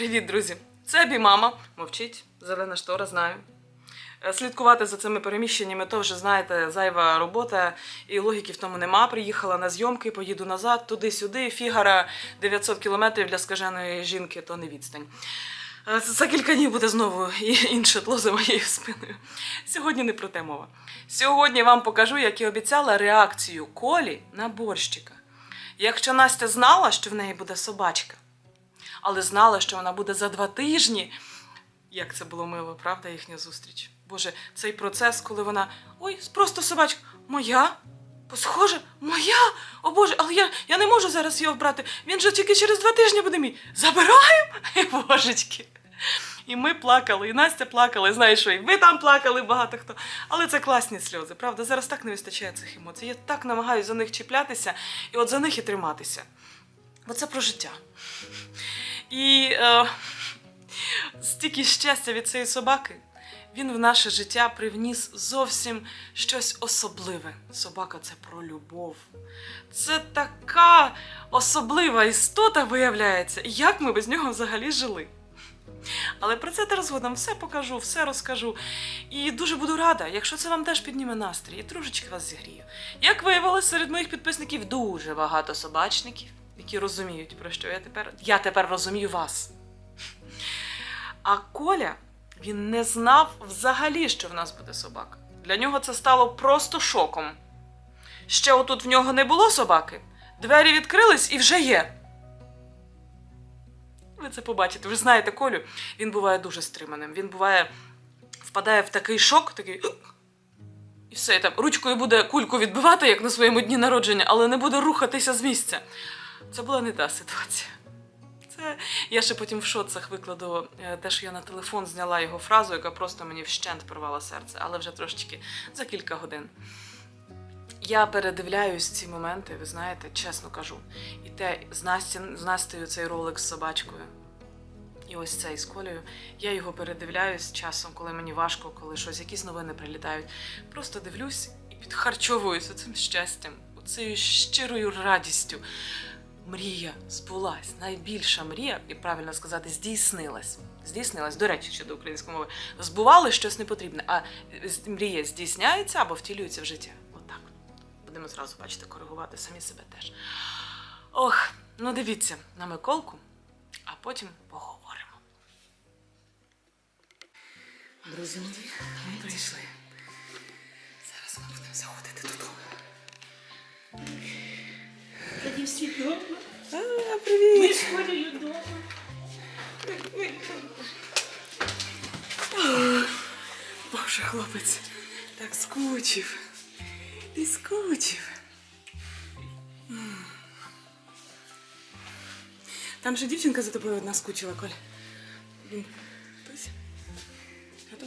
Привіт, друзі! Це бі мама. Мовчить, зелена штора, знаю. Е, Слідкувати за цими переміщеннями, то вже знаєте, зайва робота, і логіки в тому нема. Приїхала на зйомки, поїду назад, туди-сюди. Фігара 900 кілометрів для скаженої жінки то не відстань. Е, За кілька днів буде знову інше тло за моєю спиною. Сьогодні не про те мова. Сьогодні вам покажу, як і обіцяла, реакцію Колі на борщика. Якщо Настя знала, що в неї буде собачка, але знала, що вона буде за два тижні. Як це було мило, правда, їхня зустріч? Боже, цей процес, коли вона. Ой, просто собачка, моя? Схоже, моя? О Боже, але я, я не можу зараз його вбрати. Він же тільки через два тижні буде мій. Забираємо? Божечки. І ми плакали, і Настя плакала, і знаєш, і ви там плакали, багато хто. Але це класні сльози, правда? Зараз так не вистачає цих емоцій. Я так намагаюся за них чіплятися і от за них і триматися. Бо це про життя. І е, стільки щастя від цієї собаки. Він в наше життя привніс зовсім щось особливе. Собака це про любов. Це така особлива істота виявляється. Як ми без нього взагалі жили? Але про це теж згодом все покажу, все розкажу. І дуже буду рада, якщо це вам теж підніме настрій і трошечки вас зігріє. Як виявилось, серед моїх підписників дуже багато собачників, які розуміють, про що я тепер. Я тепер розумію вас. А Коля він не знав взагалі, що в нас буде собака. Для нього це стало просто шоком. Ще отут в нього не було собаки, двері відкрились і вже є. Ви це побачите. Ви знаєте Колю, він буває дуже стриманим. Він буває, впадає в такий шок, такий. І все, і там ручкою буде кульку відбивати, як на своєму дні народження, але не буде рухатися з місця. Це була не та ситуація. Це я ще потім в шоцах викладу е, те, що я на телефон зняла його фразу, яка просто мені вщент порвала серце, але вже трошечки за кілька годин. Я передивляюсь ці моменти, ви знаєте, чесно кажу. І те з Насті, з Настею цей ролик з собачкою. І ось цей з Колею. Я його передивляюсь часом, коли мені важко, коли щось, якісь новини прилітають. Просто дивлюсь і підхарчовуюся цим щастям, цією щирою радістю. Мрія збулась. Найбільша мрія, і правильно сказати, здійснилась. Здійснилась, до речі, щодо української мови. Збували щось непотрібне, а мрія здійсняється або втілюється в життя. Отак. Будемо зразу бачити, коригувати самі себе теж. Ох, ну дивіться на Миколку, а потім поговоримо. Друзі мої, ми прийшли. Зараз ми будемо заходити додому. Всі вдома. А, Ми привіт! з Колею вдома. Боже, хлопець, так скучив. Ти скучив. Там же дівчинка за тобою одна скучила, Коль. Блін, хтось? Хто?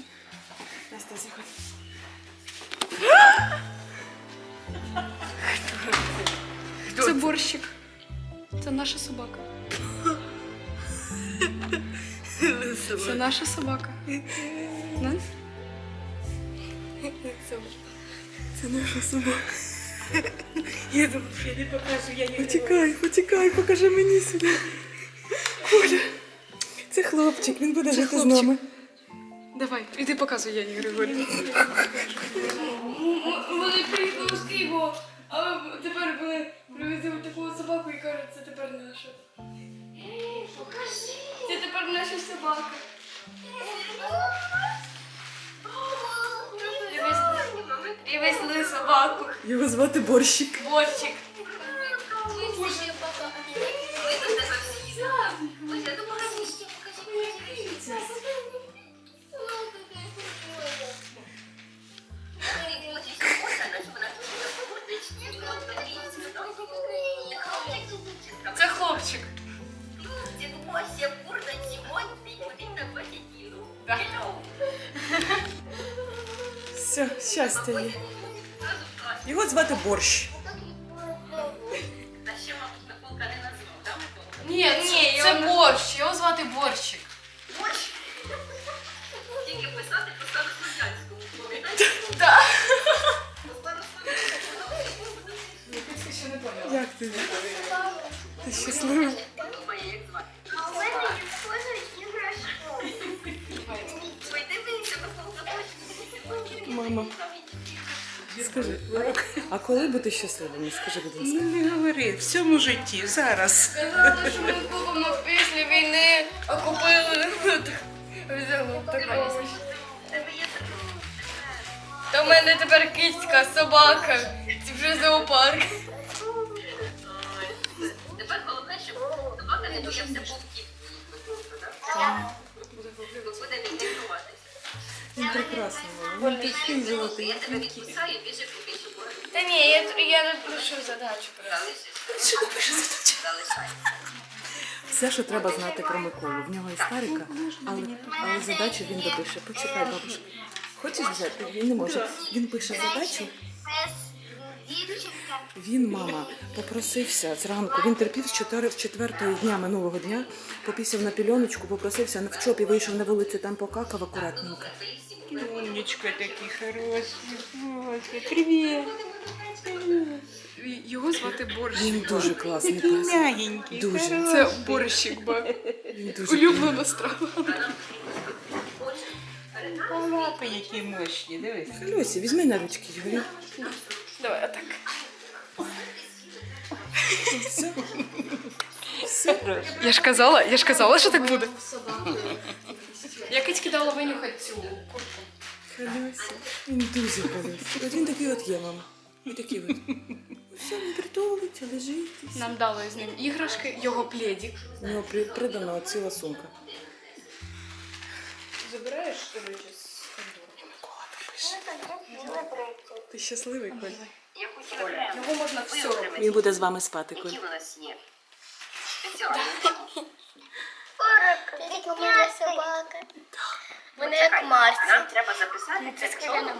Настя. Це борщик. Це наша собака. Це наша собака. Знаєш? Це наша собака. Я думаю, що я не покажу, я не Почекай, почекай, покажи мені сюди. Коля, це хлопчик, він буде Це жити з хлопчик. нами. Давай, іди показуй Яні Григорівні. Вони приїхали з Києва, а тепер вони привезли таку собаку і кажуть, це тепер наша. Це тепер наша собака. Привезли собаку. Його звати Борщик. Борщик. Це хлопчик. Да. Все, щастя є. Його звати Борщ. Ні, ні, це борщ. Його звати борщик. Тільки писати по старослов'янському. Як ти? Ти щасливим. Мама, скажи, а коли бути щасливими? Скажи, будь ласка. Ну, не говори, в цьому житті, зараз. Сказала, що ми купимо після війни, а купили. Взяли така. Та в мене тепер кицька, собака, це вже зоопарк. Собака не боявся вовків. Буде не інтегруватися. Він прекрасний. Він такий золотий. Я тебе відписаю, біжи поки що. Та ні, я, я не пишу задачу. Що ти пишеш Залишай. Все, що треба знати про Миколу. В нього істерика, але, але задачу він допише. Почекай, бабушка. Хочеш взяти? Він не може. Він пише задачу. Дівчинка. Він, мама, попросився зранку. Він терпів з 4, з четвертого дня минулого дня, попісяв на пільоночку, попросився в чопі, вийшов на вулицю, там покакав акуратненько. Умничка такі хороші. Ой, привіт. Його звати Борщ. Він дуже класний Такий пес. м'ягенький. Дуже. Це борщик, ба. Він дуже Улюблена страва. Лапи які мощні, дивись. Люсі, візьми на ручки його. Давай, отак. Я ж казала, я ж казала, що так буде. Я кицьки дала винюхати цю куртку. Халюся. Він дуже халюся. От він такий от є, мама. І такий от. Все, він притулиться, лежить. Нам дали з ним іграшки, його пледик. У нього при- придана ціла сумка. Забираєш, до речі, з Ти щасливий, Коль? Я прямо. Його можна все робити. Він буде з вами спати, Коль. Які у нас є? Спеціально. Тільки моя собака. Вони Чекай, як Марсі. Нам треба записати Це скляна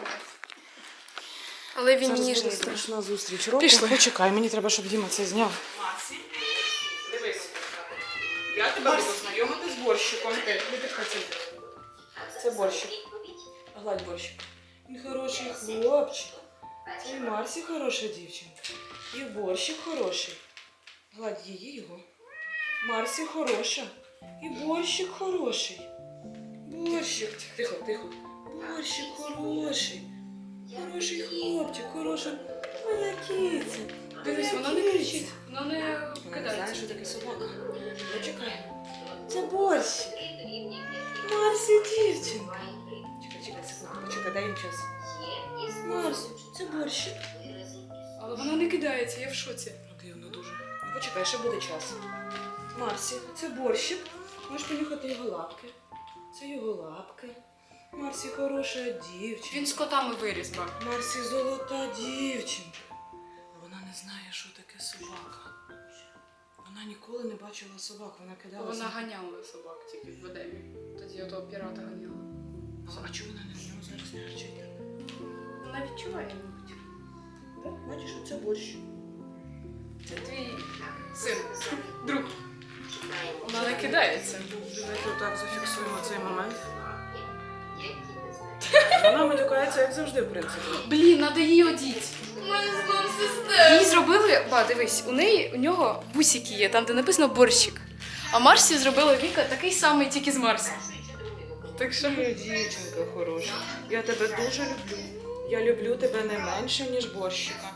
Але він Зараз буде ніжний. страшна зустріч року. Пішли. Почекай, мені треба, щоб Діма це зняв. Дивись. Я тебе буду знайомити з борщиком. Це борщик. Гладь борщик. Він хороший хлопчик. І Марсі хороша дівчинка. І борщик хороший. Гладь її його. Марсі хороша. І борщик хороший. Борщик. Тихо, тихо. Борщик хороший. Хороший хлопчик, хороша. Моя киця. Дивись, вона не кричить, вона не кидається. що таке собака. Почекай. Це борщик. Марсі дівчинка. Чекай, чекай, секунду, почекай, дай їм час. Марсі, це борщик. Але вона не кидається, я в шоці. Ну дивно дуже. Почекай, ще буде час. Марсі, це борщик. Можеш понюхати його лапки. Це його лапки. Марсі хороша дівчинка. Він з котами виріс, ба. Марсі золота дівчинка. Вона не знає, що таке собака. Вона ніколи не бачила собак, вона кидала. Вона ганяла собак тільки в Едемі. Тоді я того пірата ганяла. А чого вона не в нього зараз не гарчить? Вона відчуває, мабуть. Бачиш, оце борщ. Це твій син, друг. Вона не кидається. Давайте отак зафіксуємо цей момент. Вона матюкається, як завжди, в принципі. Блін, надо її одіти. Їй зробили, ба, дивись, у неї у нього бусики є, там де написано борщик. А Марсі зробила Віка такий самий, тільки з Марсі. Так що Моя дівчинка хороша. Я тебе дуже люблю. Я люблю тебе не менше, ніж борщика.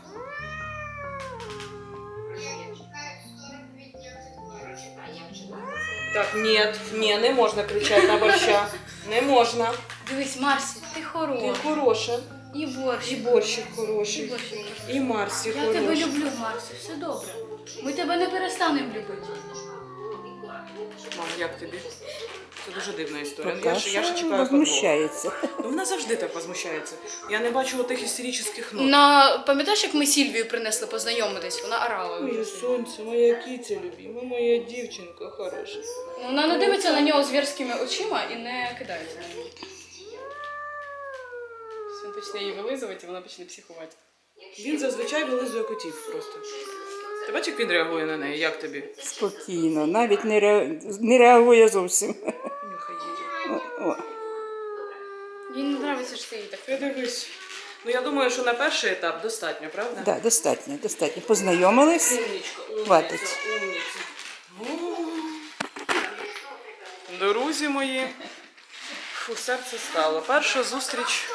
Так, ні, ні, не можна кричати на борща. Не можна. дивись, Марсі, ти Ти хороша. хороша. І І борщик. хороший. борщик. І Марсі Я хороший. тебе люблю, Марсі, все добре. Ми тебе не перестанемо любити. Мам, як тобі? Це дуже дивна історія. Пока я, ж, я ж що чекаю возмущається. Ну, вона завжди так возмущається. Я не бачу отих істеричних нот. На пам'ятаєш, як ми Сільвію принесли познайомитись? Вона орала. Моє сонце, моя кіця любима, моя дівчинка хороша. Вона не дивиться на нього звірськими очима і не кидається на нього. Він почне її вилизувати, і вона почне психувати. Він зазвичай вилизує котів просто. Ти бачиш, як він реагує на неї? Як тобі? Спокійно, навіть не, ре... не реагує зовсім. О, Їй не подобається, що ти її так. Ти дивись. Ну я думаю, що на перший етап достатньо, правда? да, достатньо, достатньо. Познайомились. Умнічка, умниця, Хватить. умниця. О, Друзі мої. Фу, серце стало. Перша зустріч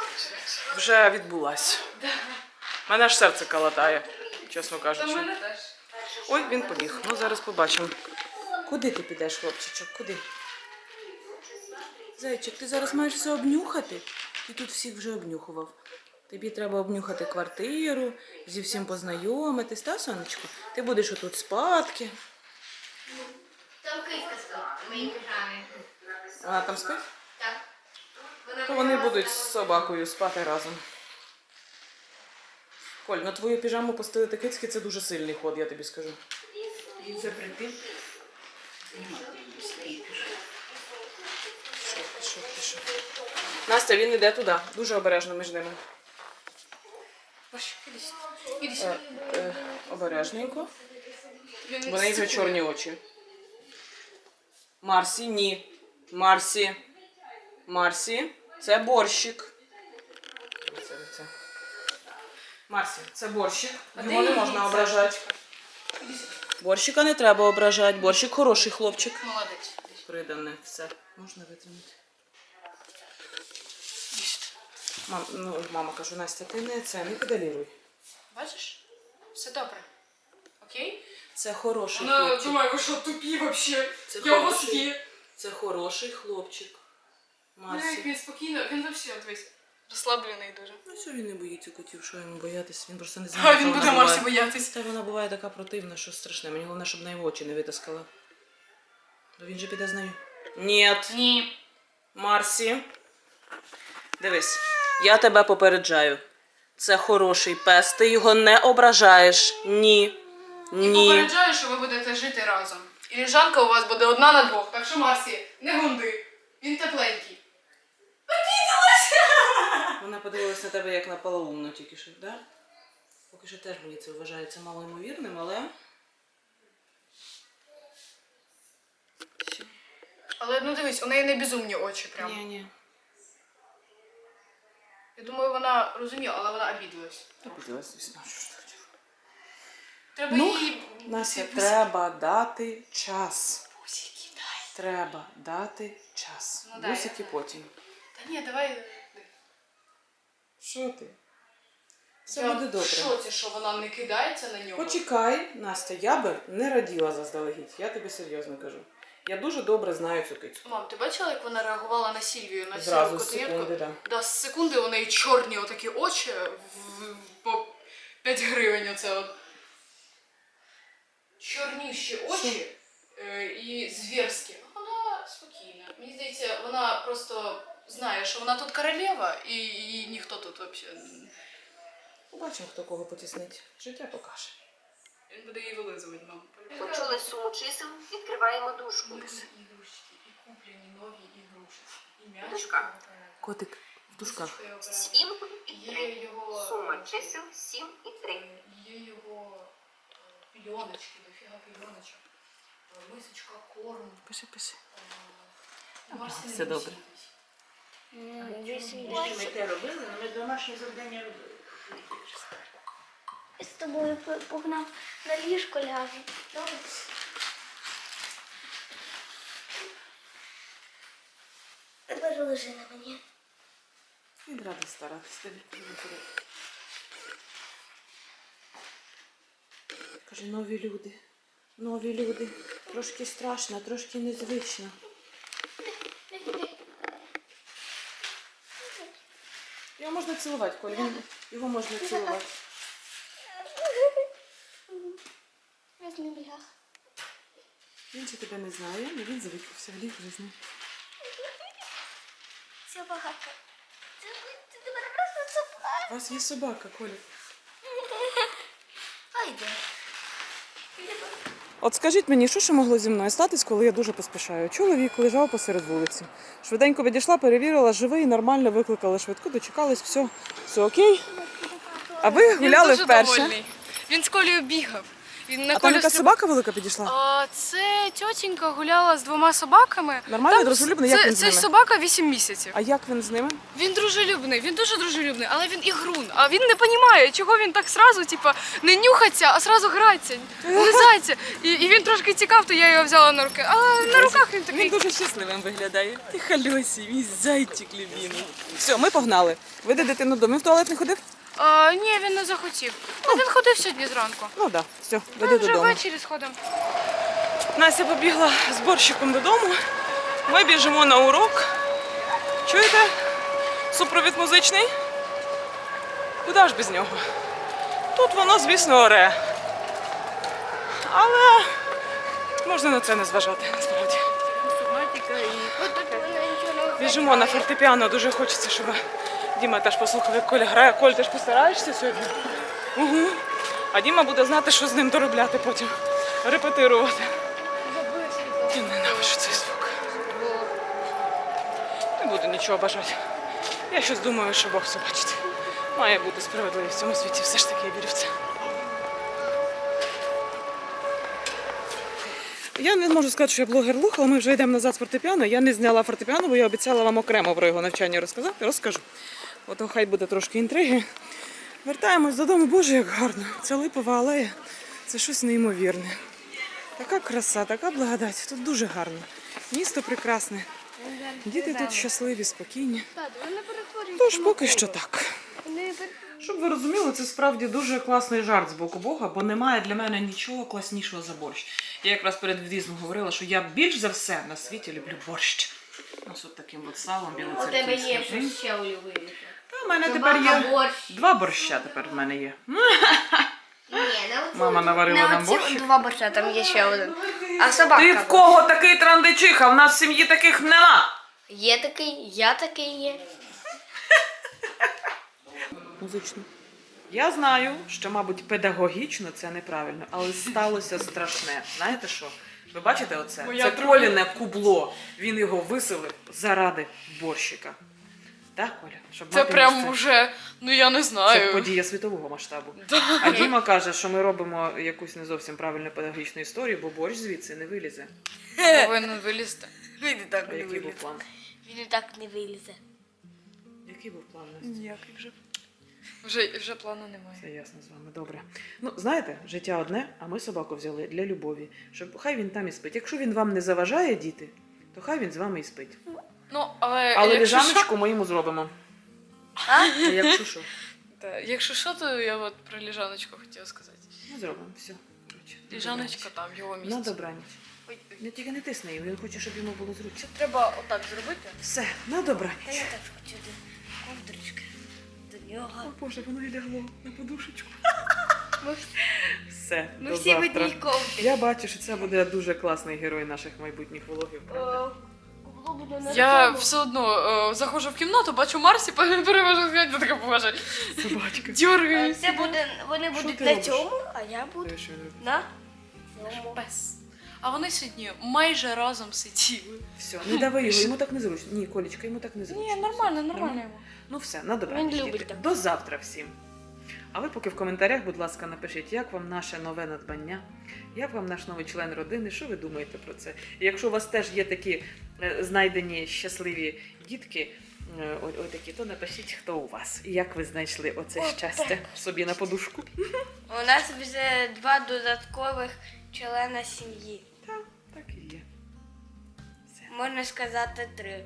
вже відбулась. Мене аж серце калатає, чесно кажучи. Ой, він побіг. Ну зараз побачимо. Куди ти підеш, хлопчичок? Куди? Зайчик, ти зараз маєш все обнюхати. Ти тут всіх вже обнюхував. Тобі треба обнюхати квартиру, зі всім познайомитись, та, сонечко? Ти будеш отут спадки. Там киська спить в моїй піжамі. Вона там спить? Так. Вона То вони будуть з собакою спати разом. Коль, на твою піжаму постелити кицьки це дуже сильний ход, я тобі скажу. І запретив Настя, він іде туди. Дуже обережно між ними. Іди сюди. Е, е, обережненько. Вони його чорні очі. Марсі, ні. Марсі. Марсі, це борщик. Це, це. Марсі, це борщик. Його не можна ображати. Борщика не треба ображати. Борщик хороший хлопчик. Молодець. Придане, все. Можна витримати. Іди сюди. Мам, ну, мама кажу, Настя, ти не це, не педаліруй. Бачиш? Все добре. Окей? Це хороший Вона хлопчик. думає, ви що тупі вообще? Це Я у вас хороший. є. Це хороший хлопчик. Ну, як Марсі. він спокійно, він вообще, дивись, розслаблений дуже. Ну що він не боїться котів, що йому боятись? Він просто не А знає. він що буде Марсі буває. боятись. Та вона буває така противна, що страшне. Мені головне, щоб на його очі не витискала. То він же піде з нею. Ні. Ні. Марсі. Дивись, я тебе попереджаю. Це хороший пес, ти його не ображаєш. Ні. І попереджаю, що ви будете жити разом. І ліжанка у вас буде одна на двох. Так що, Марсі, не гунди. Він тепленький. Вона подивилась на тебе як на полоумну тільки що, да? Поки що теж мені це вважається малоймовірним, але. Все. Але ну дивись, у неї не безумні очі прям. Ні, ні. Я думаю, вона розуміла, але вона обідалась. Обідалась, звісно, що ж ти хотіла. Треба Ну, їй. Настя, ці треба дати час. бусики дай. Треба дати час. Ну, да, Бусики я потім. Та ні, давай. Що ти? Все я буде в добре. шоці, що вона не кидається на нього. Почекай, Настя, я би не раділа заздалегідь. Я тобі серйозно кажу. Я дуже добре знаю цю кицю. Мам, ти бачила, як вона реагувала на Сільвію, на Зразу з секунди, да. Да, з секунди у неї чорні отакі очі в, по 5 гривень оце от. Чорніші очі е, і звірські. Вона спокійна. Мені здається, вона просто знає, що вона тут королева, і, і ніхто тут взагалі. Побачимо, хто кого потіснить. Життя покаже. Він буде її вилизувати, мам. Почули суму чисел, відкриваємо дужку. Дужка. Котик в дужках. Сім і три. його... Сума чисел сім і три. Є його е, пільоночки, дофіга пільоночок. Е, Мисочка, корм. Пиши, пиши. е, все добре. Ми те робили, але ми домашнє завдання робили. З тобою погнав на ліжко ляжу. Добре? Тепер лежи на мені. Радий старатися. Тобі. Каже, нові люди. Нові люди. Трошки страшно, трошки незвично. Його можна цілувати, Коль. Його можна цілувати. Я з ним ляг. Він ще тебе не знає, але він звикався в ліг вже. Собака. Це тепер просто собака. У вас є собака, Коля. Айде. От скажіть мені, що ще могло зі мною статись, коли я дуже поспішаю? Чоловік лежав посеред вулиці. Швиденько підійшла, перевірила, живий, нормально, викликали швидку, дочекались, все, все окей. А ви гуляли Він дуже вперше. довольний. Він з Колею бігав. Він на А там якась стрибав. собака велика підійшла? А, це тьотінька гуляла з двома собаками. Нормальний, Там дружелюбний? Це, він з це ними? собака 8 місяців. А як він з ними? Він дружелюбний, він дуже дружелюбний, але він ігрун. А він не розуміє, чого він так сразу, типа, не нюхаться, а сразу грається, лизається. І, і він трошки цікав, то я його взяла на руки. Але на руках він такий. Він дуже щасливим виглядає. Ти хальосі, мій зайчик любимий. Все, ми погнали. Веди дитину додому. Він в туалет не ходив? А, ні, він не захотів. Ну, він ходив сьогодні зранку. Ну так, да. все, Ми веди вже додому. ввечері сходимо. Настя побігла з борщиком додому. Ми біжимо на урок. Чуєте? Супровід музичний? Куди ж без нього? Тут воно, звісно, оре. Але можна на це не зважати, насправді. Біжимо на фортепіано, дуже хочеться, щоб Діма теж послухав, як Коля грає. Коль, ти ж постараєшся сьогодні? Угу. А Діма буде знати, що з ним доробляти потім. Репетирувати. Я ненавиджу цей звук. Не буду нічого бажати. Я щось думаю, що Бог все бачить. Має бути справедливість в цьому світі, все ж таки я вірю в це. Я не можу сказати, що я блогер лух, але ми вже йдемо назад з фортепіано. Я не зняла фортепіано, бо я обіцяла вам окремо про його навчання розказати. Розкажу. Ото хай буде трошки інтриги. Вертаємось додому, боже, як гарно. Ця липова алея це щось неймовірне. Така краса, така благодать. Тут дуже гарно. Місто прекрасне. Діти тут щасливі, спокійні. Тож поки що так. Щоб ви розуміли, це справді дуже класний жарт з боку Бога, бо немає для мене нічого класнішого за борщ. Я якраз перед від'їздом говорила, що я більш за все на світі люблю борщ. Ось от таким от салом У тебе є білоцерківським. ще улюблене. Та в мене тепер є борщ. два борща тепер в мене є. Ні, на оцю- Мама наварила на нам борщик. Два борща, там є ще один. А собака. Ти в кого такий трандичиха? В нас в сім'ї таких нема. Є такий, я такий є. Музично. Я знаю, що, мабуть, педагогічно це неправильно, але сталося страшне. Знаєте що? Ви бачите оце? Моя це друга. Коліне кубло. Він його виселив заради борщика. Так, Коля? Щоб Це мати прям місце. уже, ну я не Це знаю. подія світового масштабу. А Діма каже, що ми робимо якусь не зовсім правильну педагогічну історію, бо борщ звідси не вилізе. Повинен вилізти. Він і так А який був план? Він і так не вилізе. Який був план? Настя? Ніяких вже. Вже, вже плану немає. Все ясно з вами, добре. Ну, знаєте, життя одне, а ми собаку взяли для любові. Щоб хай він там і спить. Якщо він вам не заважає, діти, то хай він з вами і спить. Ну, але, Але якщо, що, ліжаночку ми йому зробимо. А? Якщо що? Та, якщо що, то я от про ліжаночку хотіла сказати. Ми зробимо все. Коротше, на Ліжаночка там, його добраніч. На місце. добраніч. Ой, ой. Не тільки не тисни його, він хоче, щоб йому було зручно. Треба отак зробити. Все, на Та добраніч. я так хочу до ковдрички. До нього. О Боже, воно і лягло на подушечку. Ми, Все, ми до всі в завтра. одній ковдрі. Я бачу, що це буде дуже класний герой наших майбутніх влогів. правда? На Я все одно е, заходжу в кімнату, бачу Марсі, перевожу взгляд, я така боже. Собачка. А Це буде, вони будуть ти на робиш? цьому, а я буду на цьому. Пес. А вони сьогодні майже разом сиділи. Все, не дави його, йому так незручно. Ні, Колічка, йому так незручно. Ні, нормально, нормально йому. Ну все, на добраніч. Він любить так. До завтра всім. А ви поки в коментарях, будь ласка, напишіть, як вам наше нове надбання, як вам наш новий член родини, що ви думаєте про це? І якщо у вас теж є такі е, знайдені щасливі дітки, е, ой такі, то напишіть, хто у вас і як ви знайшли оце О, щастя собі на подушку. У нас вже два додаткових члена сім'ї. Так, так і є. Можна сказати три.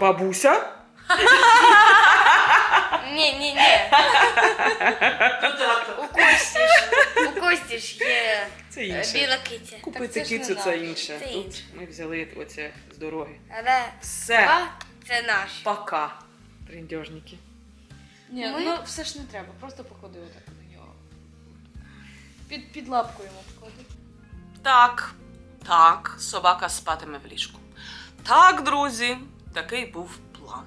Бабуся? Ні, ні, ні. У Кості ж, у Кості ж є Це е, інше. біла киця. Купити це ж не це наше. інше. Це Тут інше. ми взяли оце з дороги. Але Все, два це наші. пока, триндьожники. Ні, Ми- ну все ж не треба, просто поклади отак до нього. Під, під лапку йому поклади. Так, так, собака спатиме в ліжку. Так, друзі, такий був план.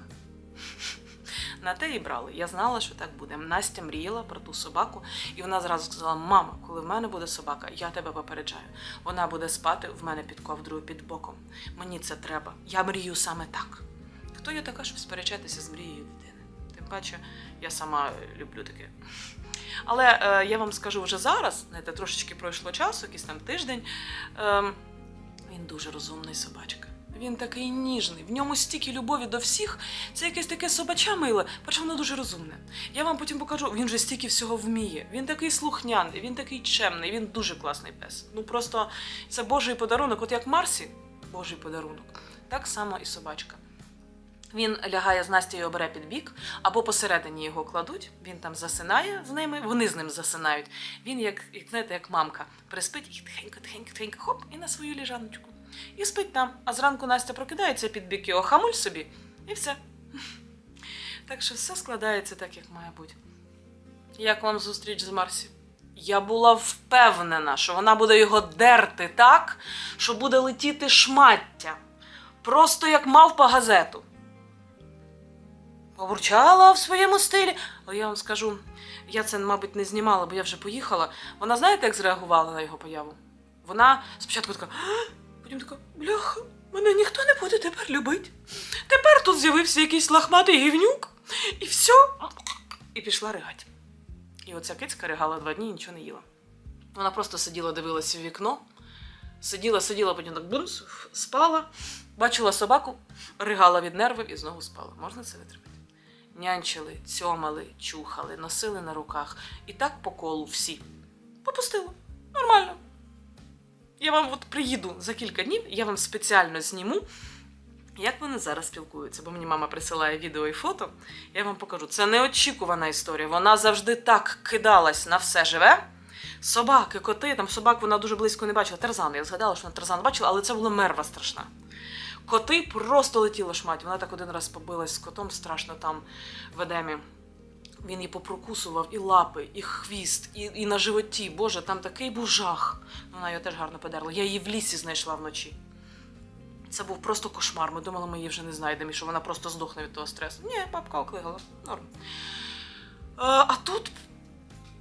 На те і брали. Я знала, що так буде. Настя мріяла про ту собаку, і вона зразу сказала: Мама, коли в мене буде собака, я тебе попереджаю. Вона буде спати в мене під ковдрою під боком. Мені це треба. Я мрію саме так. Хто я така, щоб сперечатися з мрією дитини? Тим паче, я сама люблю таке. Але е, я вам скажу вже зараз, знаєте, трошечки пройшло часу, якийсь там тиждень. Е, він дуже розумний собачка. Він такий ніжний, в ньому стільки любові до всіх. Це якесь таке собача миле, хоча воно дуже розумне. Я вам потім покажу, він же стільки всього вміє. Він такий слухняний, він такий чемний, він дуже класний пес. Ну просто це Божий подарунок, от як Марсі, Божий подарунок, так само і собачка. Він лягає з Настею обере під бік, або посередині його кладуть, він там засинає з ними, вони з ним засинають. Він, як, знаєте, як мамка, приспить і тихенько, тихенько, тихенько, хоп, і на свою ліжаночку. І спить там. А зранку Настя прокидається під бік його, хамуль собі, і все. Так що все складається так, як має бути. Як вам зустріч з Марсі? Я була впевнена, що вона буде його дерти так, що буде летіти шмаття. Просто як мавпа газету. Побурчала в своєму стилі. Але я вам скажу, я це, мабуть, не знімала, бо я вже поїхала. Вона знаєте, як зреагувала на його появу? Вона спочатку така? Потім така, бляха, мене ніхто не буде тепер любити. Тепер тут з'явився якийсь лахматий гівнюк, і все. І пішла ригать. І оця кицька ригала два дні і нічого не їла. Вона просто сиділа, дивилася в вікно, сиділа, сиділа, потім так бумс, спала, бачила собаку, ригала від нервів і знову спала. Можна це витримати? Нянчили, цьомали, чухали, носили на руках. І так по колу всі. Попустило. Нормально. Я вам от приїду за кілька днів, я вам спеціально зніму, як вони зараз спілкуються, бо мені мама присилає відео і фото. Я вам покажу. Це неочікувана історія. Вона завжди так кидалась на все живе. Собаки, коти, там собак вона дуже близько не бачила. Тарзан, я згадала, що вона Тарзан бачила, але це була мерва страшна. Коти просто летіли шмать. Вона так один раз побилась з котом страшно там в Едемі. Він її попрокусував і лапи, і хвіст, і, і на животі. Боже, там такий був жах. Вона його теж гарно подерла. Я її в лісі знайшла вночі. Це був просто кошмар. Ми думали, ми її вже не знайдемо, і що вона просто здохне від того стресу. Ні, бабка оклигала. Норм. А, а тут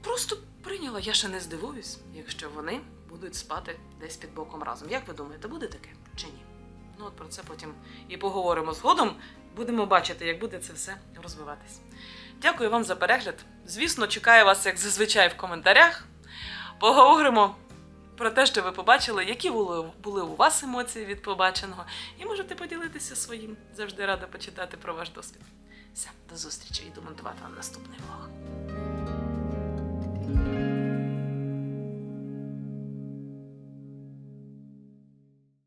просто прийняла. Я ще не здивуюсь, якщо вони будуть спати десь під боком разом. Як ви думаєте, буде таке чи ні? Ну, от про це потім і поговоримо згодом. Будемо бачити, як буде це все розвиватись. Дякую вам за перегляд. Звісно, чекаю вас, як зазвичай, в коментарях. Поговоримо про те, що ви побачили, які були, у вас емоції від побаченого, і можете поділитися своїм. Завжди рада почитати про ваш досвід. Все, до зустрічі і домонтувати вам наступний влог.